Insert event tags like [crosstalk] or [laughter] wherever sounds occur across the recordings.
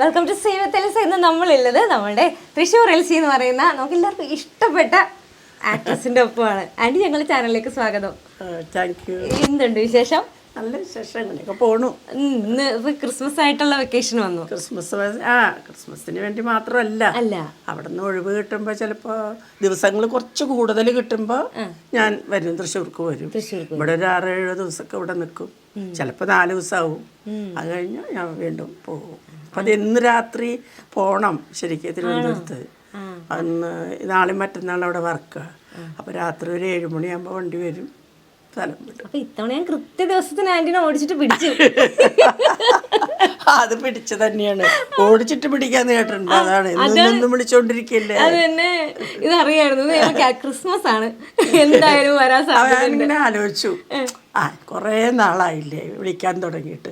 Welcome to സീവത്തലിസ് എന്ന് നമ്മളുള്ളത് നമ്മുടെ തൃശ്ശൂർ എൽസി എന്ന് പറയുന്ന നമുക്ക് എല്ലാവർക്കും ഇഷ്ടപ്പെട്ട ആക്ട്രസിന്റെ ഒപ്പമാണ്. ആന്റി ഞങ്ങളുടെ ചാനലിലേക്ക് സ്വാഗതം. എന്തുണ്ട് വിശേഷം? നല്ല വിശേഷങ്ങളൊക്കെ പോണു. ഇന്ന് ക്രിസ്മസ് ആയിട്ടുള്ള വെക്കേഷൻ വന്നു. ക്രിസ്മസ് ആ ക്രിസ്മസിന് വേണ്ടി മാത്രമല്ല. അല്ല. അവിടെ നിന്ന് ഒഴിവ് കിട്ടുമ്പോ ചിലപ്പോ ദിവസങ്ങൾ കുറച്ച് കൂടുതൽ കിട്ടുമ്പോ ഞാൻ വരും തൃശ്ശൂർക്ക് വരും. ഇവിടെ ഒരു ആറേഴ് ദിവസമൊക്കെ ഇവിടെ നിൽക്കും ചിലപ്പോ നാല് ദിവസമാവും അത് കഴിഞ്ഞ് ഞാൻ വീണ്ടും പോകും. അപ്പം അത് ഇന്ന് രാത്രി പോണം ശരിക്കും തിരുവനന്തപുരത്ത്. അന്ന് നാളെ മറ്റന്നാൾ അവിടെ വർക്കാണ് അപ്പോൾ രാത്രി ഒരു ഏഴുമണിയാകുമ്പോ വണ്ടി വരും. സ്ഥലം വിടും. അപ്പൊ ഇത്തവണ ഞാൻ കൃത്യ ദിവസത്തിന് ആന്റിനെ ഓടിച്ചിട്ട് പിടിച്ചു. [laughs] അത് പിടിച്ചു തന്നെയാണ്. ഓടിച്ചിട്ട് പിടിക്കാന്ന് കേട്ടിട്ടുണ്ട്. അതാണ്. എന്നും വിളിച്ചോണ്ടിരിക്കല്ലേ? അത് തന്നെ. ഇതറിയായിരുന്നു. ക്രിസ്മസ് ആണ്. എന്തായാലും വരാൻ സാധ്യത ആലോചിച്ചു. ആ കുറേ നാളായില്ലേ വിളിക്കാൻ തുടങ്ങിയിട്ട്.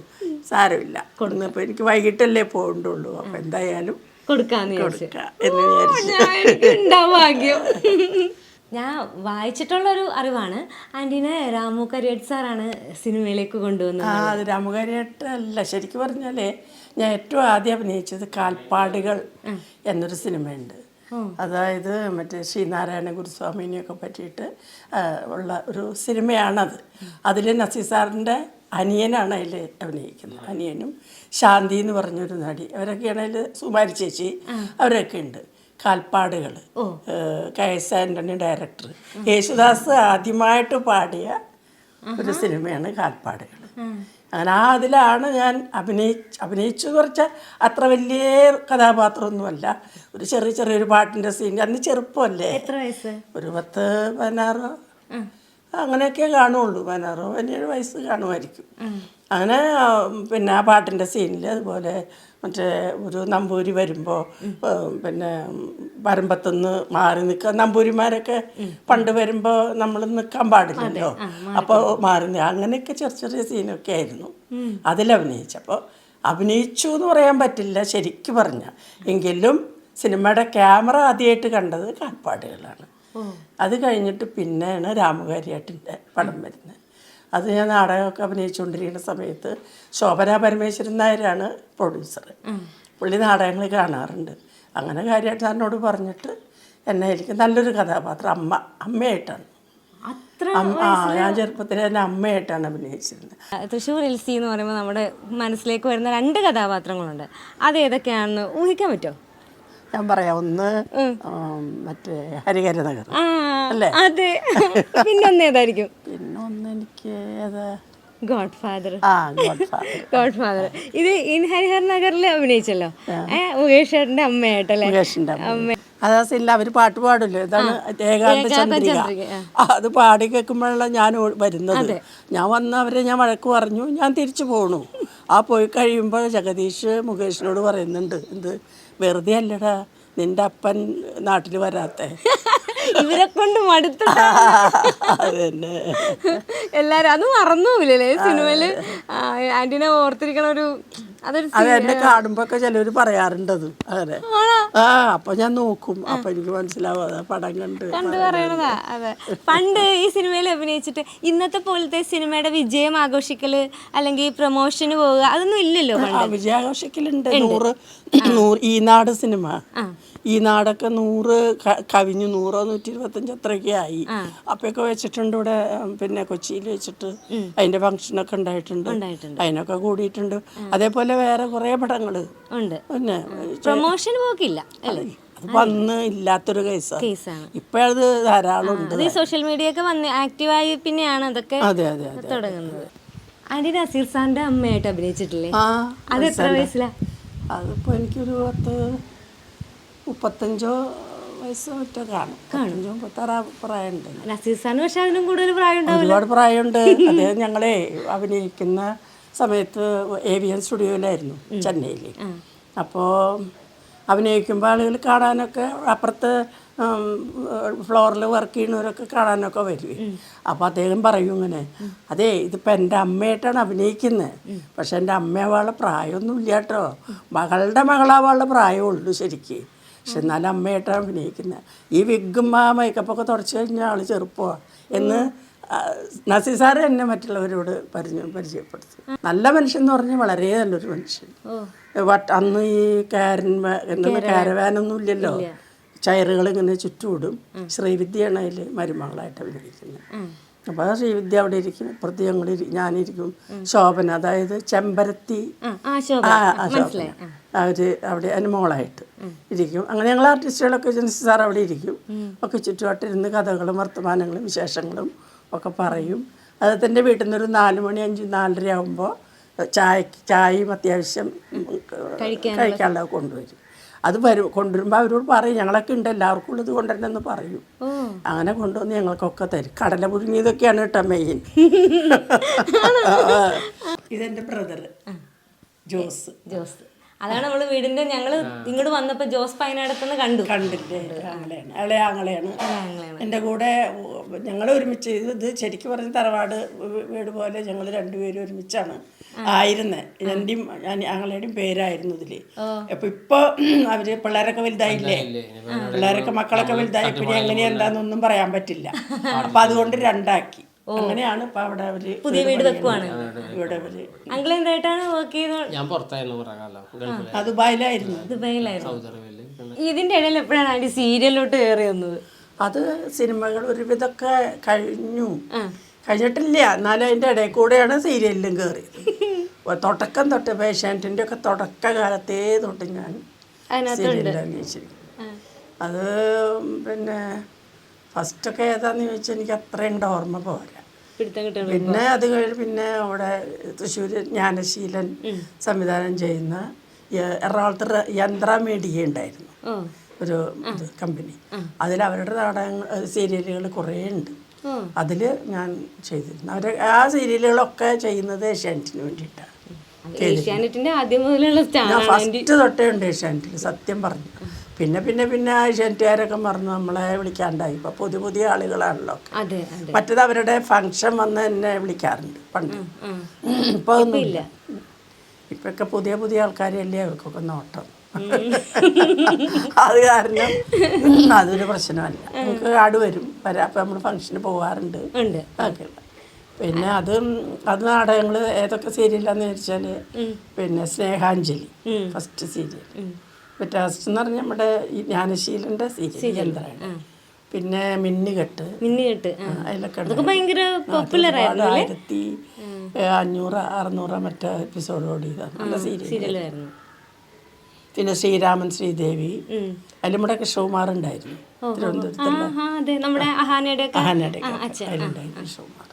സാരമില്ല. ഇന്നിപ്പോൾ എനിക്ക് വൈകിട്ടല്ലേ പോകണ്ടുള്ളൂ. അപ്പം എന്തായാലും കൊടുക്കാന്ന് കൊടുക്കാം എന്ന് വിചാരിച്ചു. ഭാഗ്യം. [laughs] ഞാൻ വായിച്ചിട്ടുള്ളൊരു അറിവാണ്. ആന്റീനെ രാമു കരിയേട്ട് സാറാണ് സിനിമയിലേക്ക് കൊണ്ടുവന്നത്. ആ അത് രാമു കരിയട്ട് അല്ല. ശരിക്കും പറഞ്ഞാലേ ഞാൻ ഏറ്റവും ആദ്യം അഭിനയിച്ചത് കാൽപ്പാടുകൾ എന്നൊരു സിനിമയുണ്ട്. അതായത് മറ്റേ ശ്രീനാരായണ ഗുരുസ്വാമിനെയൊക്കെ പറ്റിയിട്ട് ഉള്ള ഒരു സിനിമയാണത്. അതിൽ നസീർ സാറിന്റെ അനിയനാണ് അതിൽ അഭിനയിക്കുന്നത്. അനിയനും ശാന്തി എന്ന് പറഞ്ഞൊരു നടി. അവരൊക്കെയാണ് അതിൽ സുമാരി ചേച്ചി. അവരൊക്കെ ഉണ്ട്. കാൽപ്പാടുകൾ K S Antony director. Yesudas ആദ്യമായിട്ട് പാടിയ ഒരു സിനിമയാണ് കാൽപ്പാടുകൾ അങ്ങനെ ആ അതിലാണ് ഞാൻ അഭിനയിച്ച് അഭിനയിച്ചു എന്ന് പറഞ്ഞാൽ അത്ര വലിയ കഥാപാത്രമൊന്നുമല്ല. ഒരു ചെറിയ ചെറിയൊരു പാട്ടിന്റെ സീൻ അന്ന് ചെറുപ്പമല്ലേ? ഒരു പത്ത് പതിനാറോ. അങ്ങനെയൊക്കെ കാണുള്ളൂ. പതിനാറോ പതിനേഴ് വയസ്സ് കാണുമായിരിക്കും. അങ്ങനെ പിന്നെ ആ പാട്ടിന്റെ സീനിൽ അതുപോലെ മറ്റേ ഒരു നമ്പൂരി വരുമ്പോൾ പിന്നെ വരമ്പത്തുനിന്ന് മാറി നിൽക്കുക നമ്പൂരിമാരൊക്കെ പണ്ട് വരുമ്പോൾ നമ്മൾ നിൽക്കാൻ പാടില്ലല്ലോ. അപ്പോൾ മാറി അങ്ങനെയൊക്കെ ചെറിയ ചെറിയ സീനൊക്കെ ആയിരുന്നു. അതിലഭിനയിച്ചപ്പോൾ അഭിനയിച്ചു. എന്ന് പറയാൻ പറ്റില്ല ശരിക്ക് പറഞ്ഞ. എങ്കിലും സിനിമയുടെ ക്യാമറ ആദ്യമായിട്ട് കണ്ടത് കാൽപ്പാടുകളാണ് അത് കഴിഞ്ഞിട്ട് പിന്നെയാണ് രാമകാരിയാട്ടിന്റെ പടം വരുന്നത്. അത് ഞാൻ നാടകമൊക്കെ അഭിനയിച്ചുകൊണ്ടിരിക്കുന്ന സമയത്ത് ശോഭന പരമേശ്വരൻ നായരാണ് പ്രൊഡ്യൂസർ പുള്ളി നാടകങ്ങൾ കാണാറുണ്ട്. അങ്ങനെ കാര്യമായിട്ട് എന്നോട് പറഞ്ഞിട്ട് എന്നെ എനിക്ക് നല്ലൊരു കഥാപാത്രം അമ്മ അമ്മയായിട്ടാണ്. ഞാൻ ചെറുപ്പത്തിൽ എന്റെ അമ്മയായിട്ടാണ് അഭിനയിച്ചിരുന്നത്. തൃശ്ശൂർ എൽ സി എന്ന് പറയുമ്പോൾ നമ്മുടെ മനസ്സിലേക്ക് വരുന്ന രണ്ട് കഥാപാത്രങ്ങളുണ്ട്. അത് ഏതൊക്കെയാണെന്ന് ഊഹിക്കാൻ പറ്റുമോ? ഞാൻ പറയാം ഒന്ന് മറ്റേ ഹരിഹര നഗർ. അല്ലേ? അതെ. [laughs] പിന്നൊന്ന് ഏതായിരിക്കും? പിന്നെ ഒന്ന് എനിക്ക് ഏതാ? ഗോഡ് ഫാദർ ആ ഗോഡ് ഫാദർ [laughs] ഗോഡ് ഇത് ഇൻ ഹരിഹർ നഗറിൽ അഭിനയിച്ചല്ലോ? ഏ മുകേഷ് ചേട്ടന്റെ അമ്മയായിട്ടല്ലേ? മുകേഷിന്റെ അമ്മ. അതാ അവർ അവർ പാട്ട് പാടില്ലേ? ഇതാണ് ഏകാന്ത ചന്ദ്രിക. അത് പാടി കേൾക്കുമ്പോഴാണ് ഞാൻ വരുന്നത്. ഞാൻ വന്ന അവരെ ഞാൻ വഴക്ക് പറഞ്ഞു ഞാൻ തിരിച്ചു പോണു. ആ പോയി കഴിയുമ്പോൾ ജഗദീഷ് മുകേഷിനോട് പറയുന്നുണ്ട് എന്ത്? വെറുതെ അല്ലടാ നിന്റെ അപ്പൻ നാട്ടിൽ വരാത്തെ. ഇവരെ കൊണ്ട് മടുത്ത അത് തന്നെ എല്ലാരും അത് മറന്നു മറന്നുപോയില്ലേ സിനിമയിൽ ആന്റിനെ ഓർത്തിരിക്കണ ഒരു അത് എന്നെ കാണുമ്പോ ഒക്കെ പറയാറുണ്ട് പറയാറുണ്ടത് അങ്ങനെ. ആ അപ്പൊ ഞാൻ നോക്കും. അപ്പൊ എനിക്ക് മനസ്സിലാവും പടം കണ്ട് കണ്ടു പറയണതാ അതെ. പണ്ട് ഈ സിനിമയിൽ അഭിനയിച്ചിട്ട് ഇന്നത്തെ പോലത്തെ സിനിമയുടെ വിജയം ആഘോഷിക്കൽ അല്ലെങ്കിൽ പ്രൊമോഷന് പോവുക അതൊന്നും ഇല്ലല്ലോ ആ വിജയാഘോഷിക്കലുണ്ട് നൂറ് നൂറ് ഈ നാട് സിനിമ. ഈ നാടൊക്കെ നൂറ് കവിഞ്ഞു നൂറോ നൂറ്റി ഇരുപത്തഞ്ച് അത്രയൊക്കെ ആയി. അപ്പൊക്കെ വെച്ചിട്ടുണ്ട് ഇവിടെ പിന്നെ കൊച്ചിയിൽ വെച്ചിട്ട് അതിന്റെ ഫംഗ്ഷനൊക്കെ ഉണ്ടായിട്ടുണ്ട്. അതിനൊക്കെ കൂടിയിട്ടുണ്ട്. അതേപോലെ വേറെ കുറേ പടങ്ങൾ ഉണ്ട്. പിന്നെ പ്രൊമോഷൻ പോക്കില്ല അല്ലേ? വന്ന് ഇല്ലാത്തൊരു കേസാണ് കേസാണ്. ഇപ്പൊ അത് ധാരാളം ഉണ്ട്. സോഷ്യൽ മീഡിയ ഒക്കെ വന്ന് ആക്റ്റീവായി പിന്നെയാണ് അതൊക്കെ അതെ അതെ അതെ തുടങ്ങുന്നത്. ആന്റി നസീർ സാറിന്റെ അമ്മയായിട്ട് അഭിനയിച്ചിട്ടില്ലേ? അത് എത്ര വയസ്സിലാ? അതിപ്പോ എനിക്കൊരു പത്ത് മുപ്പത്തഞ്ചോ വയസ്സോ മറ്റോ കാണും. മുപ്പത്തഞ്ചോ മുപ്പത്താറ് പ്രായമുണ്ട്. നസീർ സാറിന് പക്ഷെ അതിനും കൂടുതൽ പ്രായം ഒരുപാട് പ്രായമുണ്ട്. അദ്ദേഹം ഞങ്ങളെ അഭിനയിക്കുന്ന സമയത്ത് ഏവിയൻ സ്റ്റുഡിയോയിലായിരുന്നു ചെന്നൈയിൽ. അപ്പോൾ അഭിനയിക്കുമ്പോൾ ആളുകൾ കാണാനൊക്കെ അപ്പുറത്ത് ഫ്ലോറിൽ വർക്ക് ചെയ്യുന്നവരൊക്കെ കാണാനൊക്കെ വരും. അപ്പോൾ അദ്ദേഹം പറയും ഇങ്ങനെ അതെ ഇതിപ്പോൾ എന്റെ അമ്മയായിട്ടാണ് അഭിനയിക്കുന്നത് പക്ഷെ എന്റെ അമ്മ പ്രായമൊന്നും ഇല്ല കേട്ടോ. മകളുടെ മകളാവാളുടെ പ്രായമുള്ളൂ ശരിക്ക്. പക്ഷെ എന്നാലും അമ്മയായിട്ടാണ് അഭിനയിക്കുന്നത് ഈ വിഗും ആ മേക്കപ്പൊക്കെ തുടച്ചു കഴിഞ്ഞാൽ ആൾ ചെറുപ്പമാണ് എന്ന് നസീർ സാറ് എന്നെ മറ്റുള്ളവരോട് പരിചയ പരിചയപ്പെടുത്തി. നല്ല മനുഷ്യൻ എന്ന് പറഞ്ഞാൽ വളരെ നല്ലൊരു മനുഷ്യൻ. അന്ന് ഈ കാരൻ എന്താ കാരവാനൊന്നും ഇല്ലല്ലോ ചയറുകൾ ഇങ്ങനെ ചുറ്റുവിടും. ശ്രീവിദ്യയാണ് അതിൽ മരുമകളായിട്ട് അഭിനയിക്കുന്നത്. അപ്പോൾ ആ ശ്രീവിദ്യ അവിടെ ഇരിക്കും. ഇപ്പുറത്ത് ഞങ്ങൾ ഞാനിരിക്കും. ശോഭന അതായത് ചെമ്പരത്തി. ആ, ആ ശോഭ ആ ആ ശോഭന. അവർ അവിടെ അതിന് മോളായിട്ട് ഇരിക്കും. അങ്ങനെ ഞങ്ങൾ ആർട്ടിസ്റ്റുകളൊക്കെ ജനസി സാർ അവിടെ ഇരിക്കും. ഒക്കെ ചുറ്റുപാട്ടിരുന്ന് കഥകളും വർത്തമാനങ്ങളും വിശേഷങ്ങളും ഒക്കെ പറയും. അത് തന്നെ വീട്ടിൽ നിന്നൊരു ഒരു നാല് മണി അഞ്ച് നാലര ആകുമ്പോൾ ചായക്ക് ചായയും അത്യാവശ്യം കഴിക്കാനുള്ളത് കൊണ്ടുവരും. അത് വരും. കൊണ്ടുവരുമ്പോൾ അവരോട് പറയും ഞങ്ങളൊക്കെ ഉണ്ട്. എല്ലാവർക്കും ഉള്ളത് കൊണ്ടുവരണമെന്ന് പറയും. അങ്ങനെ കൊണ്ടുവന്ന് ഞങ്ങൾക്കൊക്കെ തരും. കടല പുഴുങ്ങിയതൊക്കെയാണ് കേട്ടോ മെയിൻ ഇതെന്റെ ബ്രദർ ജോസ്. ജോസ്. അതാണ് നമ്മൾ വീടിന്റെ ഞങ്ങൾ ഇങ്ങോട്ട് വന്നപ്പോ ജോസ് പൈനടത്തുനിന്ന് കണ്ടു. കണ്ടില്ലേ ആങ്ങളെയാണ്. അളെ ആങ്ങളെയാണ്. എന്റെ കൂടെ ഞങ്ങൾ ഒരുമിച്ച് ഇത് ഇത് ശരിക്കും പറഞ്ഞ തറവാട് വീട് പോലെ ഞങ്ങൾ രണ്ടുപേരും ഒരുമിച്ചാണ് ആയിരുന്നത് എന്റെയും ഞങ്ങളുടെയും പേരായിരുന്നു ഇതിൽ അപ്പൊ ഇപ്പൊ അവർ പിള്ളേരൊക്കെ വലുതായില്ലേ? പിള്ളേരൊക്കെ മക്കളൊക്കെ വലുതായി. പിന്നെ എങ്ങനെയാ എന്താന്നൊന്നും പറയാൻ പറ്റില്ല. അപ്പൊ അതുകൊണ്ട് രണ്ടാക്കി. അങ്ങനെയാണ് ഇപ്പൊ അവിടെ അവർ പുതിയ വീട് വെക്കുവാണ്. ഇവിടെ അവർ അങ്കിൾ എന്തായിട്ടാണ് വർക്ക് ചെയ്തത്? ഞാൻ പുറത്തായിരുന്നു ദുബായിലായിരുന്നു. ദുബൈയിലായിരുന്നു. ഇതിന്റെ ഇടയിൽ എപ്പോഴാണ് ആന്റി സീരിയലിലോട്ട് കയറി വന്നത്? അത് സിനിമകൾ ഒരുവിധമൊക്കെ കഴിഞ്ഞു. കഴിഞ്ഞിട്ടില്ല. എന്നാലും അതിന്റെ ഇടയിൽ കൂടെയാണ് സീരിയലിലും കയറിയത് അപ്പോൾ [laughs] തുടക്കം തൊട്ട് പേഷ്യന്റിന്റെ ഒക്കെ തുടക്ക കാലത്തേ തൊട്ട് ഞാൻ സീരിയലിൽ അന്വേഷിച്ചിരിക്കും അത് പിന്നെ ഫസ്റ്റൊക്കെ ഏതാന്ന് ചോദിച്ചാൽ എനിക്ക് അത്രയുണ്ട് ഓർമ്മ പോരാ. പിന്നെ അത് കഴിഞ്ഞ് പിന്നെ അവിടെ തൃശ്ശൂർ ജ്ഞാനശീലൻ സംവിധാനം ചെയ്യുന്ന എറണാകുളത്ത് യന്ത്ര മീഡിയ ഉണ്ടായിരുന്നു. ഒരു കമ്പനി. അതിൽ അവരുടെ നാടകങ്ങൾ സീരിയലുകൾ കുറേ ഉണ്ട്. അതിൽ ഞാൻ ചെയ്തിരുന്നു. അവർ ആ സീരിയലുകളൊക്കെ ചെയ്യുന്നത് ഏഷ്യാനെറ്റിന് വേണ്ടിയിട്ടാണ്. ഏഷ്യാനെറ്റിന്റെ ആദ്യം മുതലുള്ള ഫസ്റ്റ് തൊട്ടേ ഉണ്ട് ഏഷ്യാനെറ്റിൽ സത്യം പറഞ്ഞു. പിന്നെ പിന്നെ പിന്നെ ഏഷ്യാനെറ്റുകാരൊക്കെ മറന്നു നമ്മളെ വിളിക്കാണ്ടായി. ഇപ്പം പുതിയ പുതിയ ആളുകളാണല്ലോ മറ്റേത് അവരുടെ ഫങ്ഷൻ വന്ന് എന്നെ വിളിക്കാറുണ്ട് പണ്ട്. ഇപ്പൊ അതൊന്നും ഇല്ല. ഇപ്പൊക്കെ പുതിയ പുതിയ ആൾക്കാരല്ലേ അവർക്കൊക്കെ നോട്ടം. അത് കാരണം അതൊരു പ്രശ്നമല്ല. നമുക്ക് ആട് വരും. വരാം അപ്പം നമ്മൾ ഫംഗ്ഷന് പോകാറുണ്ട് പിന്നെ അത് അത് നാടകങ്ങൾ ഏതൊക്കെ സീരിയലാന്ന് ചോദിച്ചാൽ പിന്നെ സ്നേഹാഞ്ജലി. ഫസ്റ്റ് സീരിയൽ ഫസ്റ്റ് എന്ന് പറഞ്ഞാൽ നമ്മുടെ ഈ ജ്ഞാനശീലന്റെ സീരിയൽ യന്ത്രമാണ് പിന്നെ മിന്നുകെട്ട്. മിന്നുകെട്ട്. അതിലൊക്കെ ഭയങ്കര പോപ്പുലർ ആയിരുന്നു ആയിരത്തി അഞ്ഞൂറ് അറുന്നൂറ് മറ്റേ എപ്പിസോഡ് ഓടിയതാണ്. നല്ല സീരിയൽ സീരിയലായിരുന്നു. പിന്നെ ശ്രീരാമൻ ശ്രീദേവി. അതിൽ നമ്മുടെ കൃഷ്ണകുമാർ ഉണ്ടായിരുന്നു തിരുവനന്തപുരത്തുള്ള അഹാനയുടെ അതിലുണ്ടായിരുന്നു കൃഷ്ണകുമാർ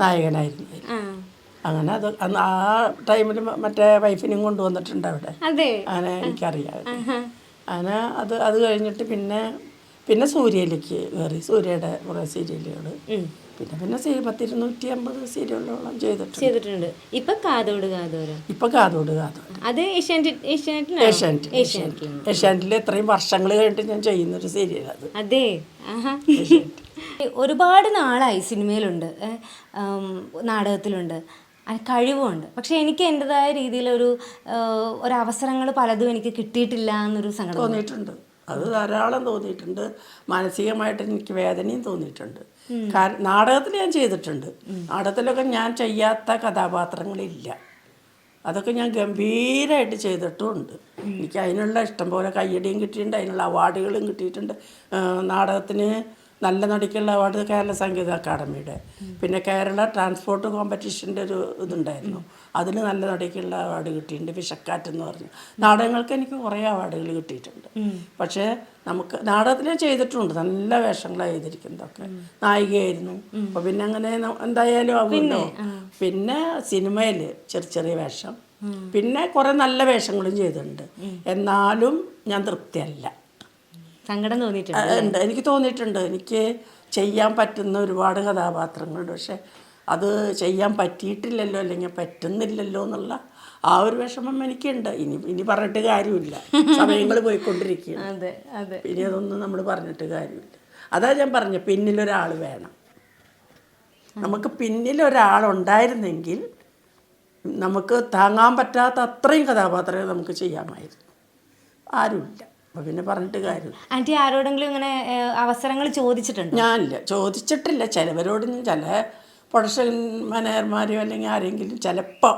നായകനായിരുന്നു അങ്ങനെ അത് അന്ന് ആ ടൈമിൽ മറ്റേ വൈഫിനെയും കൊണ്ടുവന്നിട്ടുണ്ട് അവിടെ. അങ്ങനെ എനിക്കറിയാം അങ്ങനെ അത് അത് കഴിഞ്ഞിട്ട് പിന്നെ പിന്നെ സൂര്യയിലേക്ക് കയറി. സൂര്യയുടെ കുറേ സീരിയലുകൾ പിന്നെ പിന്നെ പത്തിരുന്നൂറ്റി അമ്പത് സീരിയലോളം ചെയ്തിട്ടുണ്ട്. ചെയ്തിട്ടുണ്ട്. ഇപ്പൊ കാതോട് കാതോരം? ഇപ്പൊ കാതോട് കാതോട് അത് ഏഷ്യാനെറ്റിൽ ഇത്രയും വർഷങ്ങൾ കഴിഞ്ഞിട്ട് ഞാൻ ചെയ്യുന്ന ഒരു സീരിയൽ അത്. അതെ. ഒരുപാട് നാളായി സിനിമയിലുണ്ട്. നാടകത്തിലുണ്ട്. കഴിവുണ്ട്. കഴിവുമുണ്ട് പക്ഷെ എനിക്ക് എന്റെതായ രീതിയിലൊരു ഒരു അവസരങ്ങൾ പലതും എനിക്ക് കിട്ടിയിട്ടില്ല എന്നൊരു സങ്കടം തോന്നിയിട്ടുണ്ട്. അത് ധാരാളം തോന്നിയിട്ടുണ്ട്. മാനസികമായിട്ട് എനിക്ക് വേദനയും തോന്നിയിട്ടുണ്ട്. കാരണം നാടകത്തിൽ ഞാൻ ചെയ്തിട്ടുണ്ട്. നാടകത്തിലൊക്കെ ഞാൻ ചെയ്യാത്ത കഥാപാത്രങ്ങളില്ല. അതൊക്കെ ഞാൻ ഗംഭീരമായിട്ട് ചെയ്തിട്ടുമുണ്ട് എനിക്ക് അതിനുള്ള ഇഷ്ടം പോലെ കയ്യടിയും കിട്ടിയിട്ടുണ്ട്. അതിനുള്ള അവാർഡുകളും കിട്ടിയിട്ടുണ്ട്. നാടകത്തിന് നല്ല നടിക്കുള്ള അവാർഡ് കേരള സംഗീത അക്കാദമിയുടെ പിന്നെ കേരള ട്രാൻസ്പോർട്ട് കോമ്പറ്റീഷന്റെ ഒരു ഇതുണ്ടായിരുന്നു. അതിന് നല്ല നടിക്കുള്ള അവാർഡ് കിട്ടിയിട്ടുണ്ട് വിഷക്കാറ്റ് എന്ന് പറഞ്ഞു. നാടകങ്ങൾക്ക് എനിക്ക് കുറേ അവാർഡുകൾ കിട്ടിയിട്ടുണ്ട്. പക്ഷേ നമുക്ക് നാടകത്തിൽ ചെയ്തിട്ടുണ്ട്. നല്ല വേഷങ്ങളാണ് ചെയ്തിരിക്കുന്നതൊക്കെ. നായികയായിരുന്നു. അപ്പോൾ പിന്നെ അങ്ങനെ എന്തായാലും ആകുമല്ലോ പിന്നെ സിനിമയിൽ ചെറിയ ചെറിയ വേഷം. പിന്നെ കുറേ നല്ല വേഷങ്ങളും ചെയ്തിട്ടുണ്ട്. എന്നാലും ഞാൻ തൃപ്തിയല്ല. സങ്കടം തോന്നിയിട്ടുണ്ട്? എനിക്ക് തോന്നിയിട്ടുണ്ട്. എനിക്ക് ചെയ്യാൻ പറ്റുന്ന ഒരുപാട് കഥാപാത്രങ്ങളുണ്ട്. പക്ഷെ അത് ചെയ്യാൻ പറ്റിയിട്ടില്ലല്ലോ അല്ലെങ്കിൽ പറ്റുന്നില്ലല്ലോ എന്നുള്ള ആ ഒരു വിഷമം എനിക്കുണ്ട്. ഇനി ഇനി പറഞ്ഞിട്ട് കാര്യമില്ല. സമയങ്ങൾ പോയിക്കൊണ്ടിരിക്കുകയാണ്. [laughs] ഇനി അതൊന്നും നമ്മൾ പറഞ്ഞിട്ട് കാര്യമില്ല. അതാ ഞാൻ പറഞ്ഞ പിന്നിലൊരാൾ വേണം. നമുക്ക് പിന്നിലൊരാളുണ്ടായിരുന്നെങ്കിൽ നമുക്ക് താങ്ങാൻ പറ്റാത്ത അത്രയും കഥാപാത്രങ്ങൾ നമുക്ക് ചെയ്യാമായിരുന്നു. ആരുമില്ല. അപ്പം പിന്നെ പറഞ്ഞിട്ട് കാര്യം ആന്റി ആരോടെങ്കിലും ഇങ്ങനെ അവസരങ്ങൾ ചോദിച്ചിട്ടുണ്ട്? ഞാനില്ല. ചോദിച്ചിട്ടില്ല. ചിലവരോട് ഞാൻ ചില പ്രൊഡക്ഷൻ മാനേജർമാരെയോ അല്ലെങ്കിൽ ആരെങ്കിലും ചിലപ്പോൾ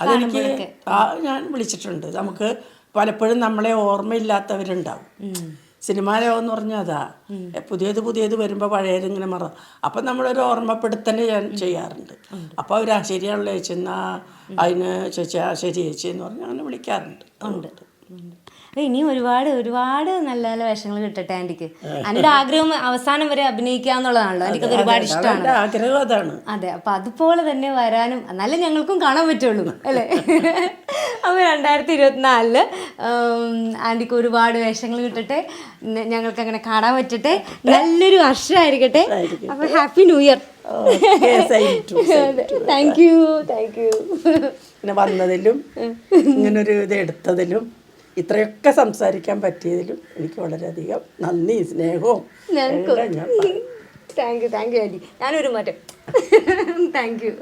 അതെനിക്ക് ആ ഞാൻ വിളിച്ചിട്ടുണ്ട്. നമുക്ക് പലപ്പോഴും നമ്മളെ ഓർമ്മയില്ലാത്തവരുണ്ടാവും. സിനിമാ ലോകം എന്ന് പറഞ്ഞാൽ അതാ പുതിയത് പുതിയത് വരുമ്പോൾ പഴയത് ഇങ്ങനെ മറ അപ്പം നമ്മളൊരു ഓർമ്മപ്പെടുത്തൽ ഞാൻ ചെയ്യാറുണ്ട്. അപ്പോൾ അവർ ആ ശരിയാണല്ലോ ചേച്ചി. എന്നാ അതിന് ചേച്ചി ആ ശരി ചേച്ചി എന്ന് പറഞ്ഞ് അങ്ങനെ വിളിക്കാറുണ്ട്. ഉണ്ട്. ഇനിയും ഒരുപാട് ഒരുപാട് നല്ല നല്ല വേഷങ്ങൾ കിട്ടട്ടെ ആന്റിക്ക് എന്റെ ആഗ്രഹം അവസാനം വരെ അഭിനയിക്കുക എന്നുള്ളതാണല്ലോ. എനിക്കത് ഒരുപാട് ഇഷ്ടമാണ്. ആഗ്രഹം അതാണ്. അതെ അപ്പൊ അതുപോലെ തന്നെ വരാനും എന്നാലും ഞങ്ങൾക്കും കാണാൻ പറ്റുള്ളൂ അല്ലേ? അപ്പൊ രണ്ടായിരത്തി ഇരുപത്തിനാലിൽ ആന്റിക്ക് ഒരുപാട് വേഷങ്ങൾ കിട്ടട്ടെ. ഞങ്ങൾക്ക് അങ്ങനെ കാണാൻ പറ്റട്ടെ. നല്ലൊരു വർഷമായിരിക്കട്ടെ. അപ്പൊ happy new year. Thank you thank you. പിന്നെ വന്നതിലും ഇങ്ങനൊരു ഇത് എടുത്തതിലും ഇത്രയൊക്കെ സംസാരിക്കാൻ പറ്റിയതിലും എനിക്ക് വളരെയധികം നന്ദി സ്നേഹവും. Thank you thank you aunty ഞാനൊരു മാറ്റം. [laughs] Thank you